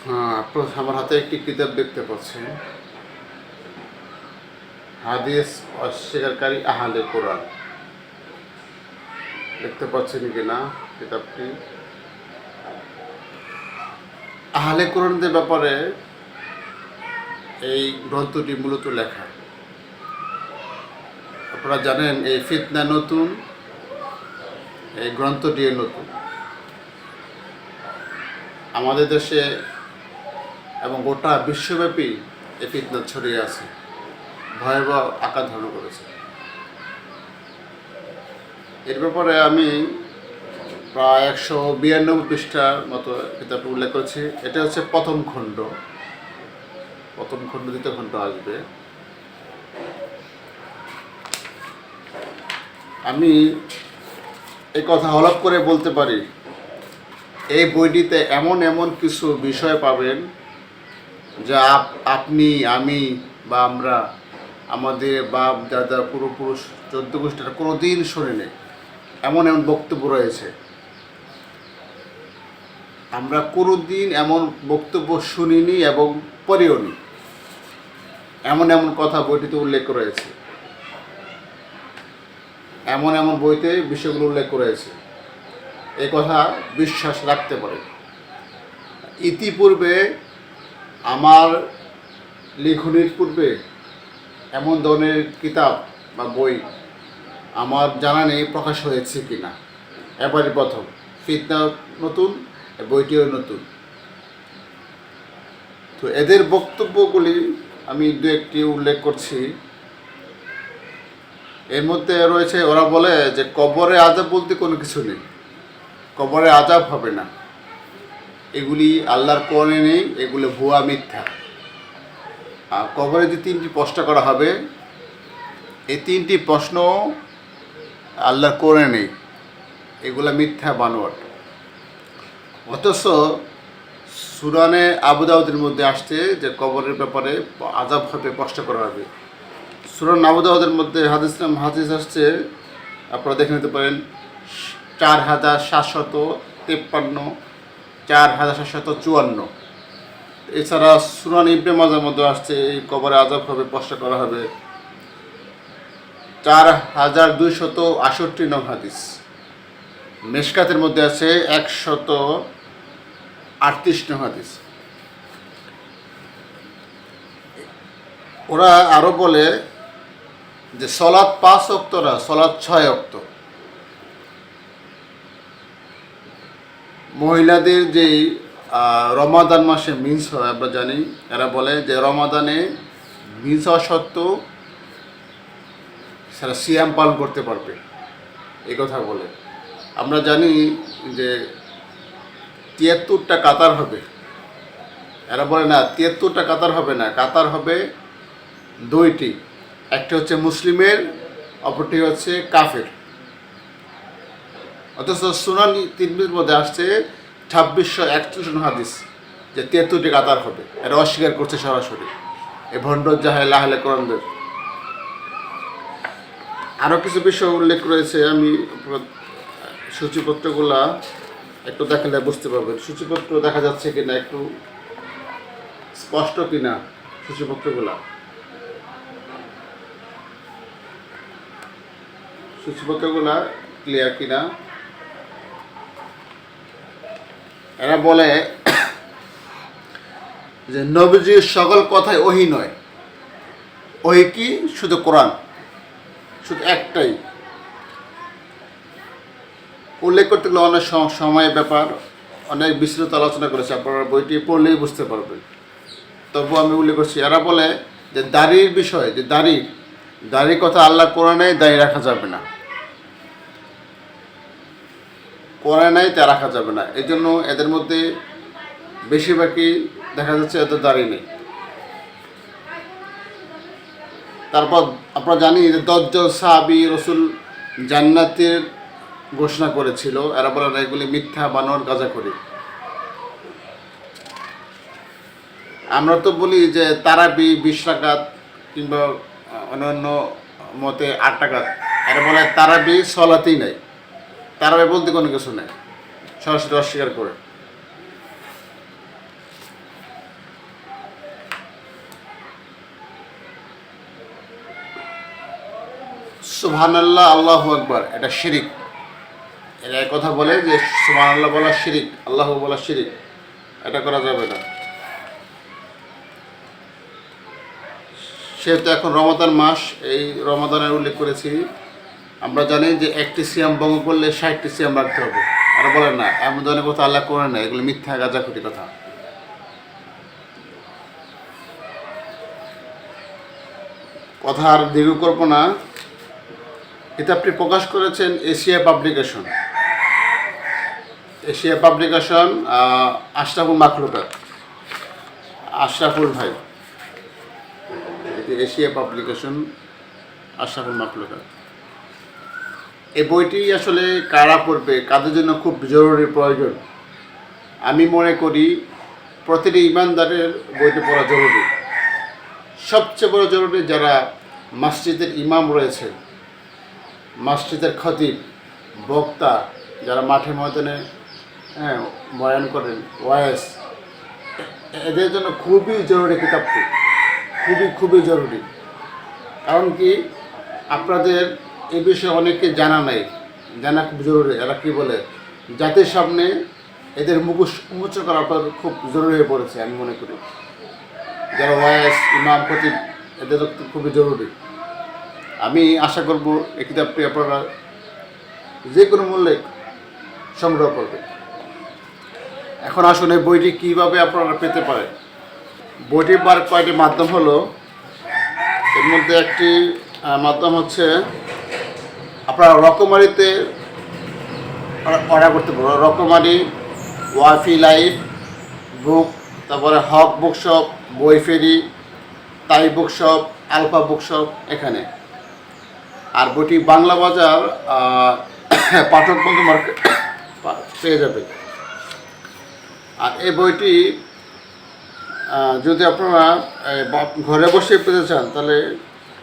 আমার হাতে একটি কিতাব দেখতে পাচ্ছেন। হাদিস অস্বীকারী আহালে কোরআন। দেখতে পাচ্ছেন কি না কিতাবটি? আহলে কোরআনদের ব্যাপারে এই গ্রন্থটি মূলত লেখা। আপনারা জানেন, এই ফিতনা নতুন, এই গ্রন্থটি নতুন। আমাদের দেশে এবং গোটা বিশ্বব্যাপী এই ফিতনা ছড়িয়ে আছে। ভয়াবহ আকার ধারণ করেছে। এর ব্যাপারে আমি প্রায় একশো বিরানব্বই পৃষ্ঠার মতো কিতাব উল্লেখ করেছি। এটা হচ্ছে প্রথম খণ্ড। প্রথম খণ্ড, দ্বিতীয় খণ্ড আসবে। আমি এই কথা হলপ করে বলতে পারি, এই বইটিতে এমন এমন কিছু বিষয় পাবেন যা আপ- আপনি, আমি বা আমরা, আমাদের বাপ, দাদা, পূর্বপুরুষ, চোদ্দ গোষ্ঠীরা কোনো দিন শোনেনি। এমন এমন বক্তব্য রয়েছে। আমরা কোনো দিন এমন বক্তব্য শুনিনি এবং পড়িও নি এমন এমন কথা বইটিতে উল্লেখ রয়েছে। এমন এমন বইতে বিষয়গুলো উল্লেখ রয়েছে। এই কথা বিশ্বাস রাখতে পারে। ইতিপূর্বে আমার লেখনির পূর্বে এমন ধরনের কিতাব বা বই আমার জানা নেই, প্রকাশ হয়েছে কি না এবারে প্রথম। ফিতনা নতুন বইটিও নতুন। তো এদের বক্তব্যগুলি আমি দু একটি উল্লেখ করছি। এর মধ্যে রয়েছে, ওরা বলে যে, কবরে আজাব বলতে কোনো কিছু নেই। কবরে আজাব হবে না। এগুলি আল্লাহর কোরআনে নেই, এগুলো ভুয়া, মিথ্যা। আর কবরে যে তিনটি প্রশ্ন করা হবে, এই তিনটি প্রশ্ন আল্লাহর কোরআনে নেই। এগুলো মিথ্যা বানোয়াট। অথচ সুরানে আবুদাউদের মধ্যে আসছে যে কবরের ব্যাপারে আজাব হবে, প্রশ্ন করা হবে। সুরান আবুদাউদের মধ্যে হাদিস হাদিস আসছে, আপনারা দেখে নিতে পারেন, চার হাজার সাতশত তেপ্পান্ন চার হাজার সাতশত চুয়ান্ন। এছাড়া সুনান ইবনে মাজার মধ্যে আসছে, এই কবরে আজাব হবে প্রশ্ন করা হবে। চার হাজার দুইশত আষট্টি নং হাদিস। মেশকাতের মধ্যে আছে একশত আটত্রিশ নং হাদিস। ওরা আরও বলে যে সলাৎ পাঁচ অক্ত না, সলাৎ ছয় অক্ত। মহিলাদের যেই রমাদান মাসে মিন্স হয়, আমরা জানি, এরা বলে যে রমাদানে মিন্স হওয়া সত্ত্বেও সেটা সিয়াম পালন করতে পারবে। এই কথা বলে। আমরা জানি যে তিয়াত্তরটা কাতার হবে। এরা বলে, না, তিয়াত্তরটা কাতার হবে না। কাতার হবে দুইটি। একটা হচ্ছে মুসলিমের, অপরটি হচ্ছে কাফের। অথচ সুনানি তিনবির মধ্যে আসছে ছাব্বিশশো একচল্লিশ হাদিস যে তিয়াত্তরটি কাতার হবে। এটা অস্বীকার করছে সরাসরি। এই ভণ্ড জাহাল আহলে কোরআনদের। আরও কিছু বিষয় উল্লেখ রয়েছে, আমি সূচিপত্রগুলা একটু দেখালে বুঝতে পারবেন। সূচিপত্র দেখা যাচ্ছে কিনা একটু স্পষ্ট কিনা সূচিপত্রগুলা? সূচিপত্রগুলা ক্লিয়ার কিনা? এরা বলে যে নবীজির সকল কথাই ওহি নয়। ওহি কি? শুধু কোরআন। শুধু একটাই। উল্লেখ করতে গেলে অনেক সম- সময়ের ব্যাপার, অনেক বিস্তৃত আলোচনা করেছে, আপনারা বইটি পড়লেই বুঝতে পারবেন। তবু আমি উল্লেখ করছি, এরা বলে যে দাড়ির বিষয়, যে দাড়ি দাড়ির কথা আল্লাহ কোরআনে দাঁড়িয়ে রাখা যাবে না। কোরআনে নাই, তা রাখা যাবে না। এই জন্য এদের মধ্যে বেশিরভাগই দেখা যাচ্ছে এত দাঁড়িয়ে নেই। তারপর আপনারা জানি যে দশজন সাহাবি রসুল জান্নাতের ঘোষণা করেছিল, এরা বলেন এগুলি মিথ্যা, বানর গাজা করি আমরা তো বলি যে তারাবি বিশ টাকাত কিংবা অন্যান্য মতে আট টাকাত এরা বলে তারাবি সলাতেই নাই। তারাবি বলতে কোনো কিছু নেই। সরাসরি অস্বীকার করে। সুবহান আল্লাহ এটা শিরিক। এরা কথা বলে যে সুবহান আল্লাহ বলা শিরিক, আল্লাহ বলা শিরিক। এটা করা যাবে না। সেহেতু এখন রমাদান মাস, এই রমাদানের উল্লেখ করেছি। আমরা জানি যে একটি সিয়াম ভঙ্গ করলে ষাটটি সিয়াম রাখতে হবে। আর বলেন না এমন ধরনের কথা আল্লাহ করে না এগুলো মিথ্যা গাজাখুটি কথা। কথা আর দীর্ঘ করব না। কিতাবটি প্রকাশ করেছেন Asia publication. Asia publication Ashraful Makhluqat. Ashraful ভাই। Asia publication, Ashraful Makhluqat. এই বইটি আসলে কারা পড়বে, কাদের জন্য খুব জরুরি প্রয়োজন? আমি মনে করি প্রতিটি ইমানদারের বইটি পড়া জরুরি। সবচেয়ে বড় জরুরি যারা মসজিদের ইমাম রয়েছে, মসজিদের খতিব, বক্তা, যারা মাঠে ময়দানে হ্যাঁ বয়ান করেন ওয়াইস এদের জন্য খুবই জরুরি কিতাবটি। খুবই খুবই জরুরি। কারণ কি? আপনাদের এ বিষয়ে অনেকে জানা নাই। জানা খুব জরুরি, এরা কি বলে? জাতির সামনে এদের মুখোশ উন্মোচন করা আপনাদের খুব জরুরি হয়ে পড়েছে, আমি মনে করি। যারা ওয়াইস ইমাম, খতিব, এদের খুবই জরুরি। আমি আশা করব এই কিতাবটি আপনারা যে কোনো মূল্যে সংগ্রহ করবেন। এখন আসুন এই বইটি কীভাবে আপনারা পেতে পারেন। বইটি বার কয়েকটি মাধ্যম হলো, এর মধ্যে একটি মাধ্যম হচ্ছে আপনারা রকমারিতে অর্ডার করতে পারব রকমারি ওয়াফি লাইফ, বুক, তারপরে হক বুকশপ বই ফেরি, তাই বুকশপ আলফা বুকশপ এখানে। আর বইটি বাংলা বাজার পাঠক বন্ধু মার্কেট পেয়ে যাবে আর এই বইটি যদি আপনারা ঘরে বসে পেতে চান, তাহলে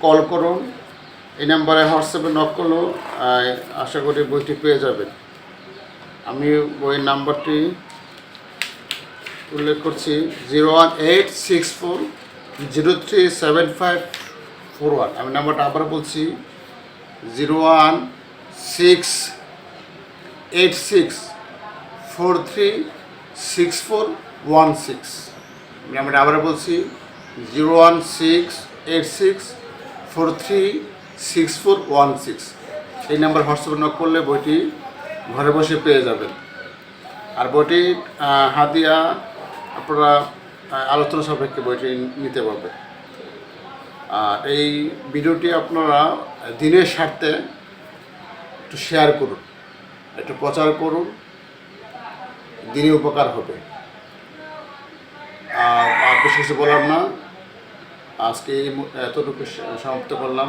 কল করুন। এই নাম্বারে হোয়াটসঅ্যাপে নক করলেও আশা করি বইটি পেয়ে যাবেন। আমি বইয়ের নাম্বারটি উল্লেখ করছি, zero one eight six four zero three seven five four one. আমি নাম্বারটা আবার বলছি, zero one six eight six four three six four one six. আমি আমরা আবার বলছি, zero one six eight six four three six four one six এই number হোয়াটসঅ্যাপে নক করলে বইটি ঘরে বসে পেয়ে যাবেন। আর বইটি হাদিয়া আপনারা আলোচনা সাপেক্ষে বইটি নিতে পারবেন। আর এই ভিডিওটি আপনারা দিনের স্বার্থে একটু শেয়ার করুন, একটু প্রচার করুন, দিনে উপকার হবে। আর আর বেশি কিছু বললাম না। আজকে এতটুকু সমাপ্ত করলাম।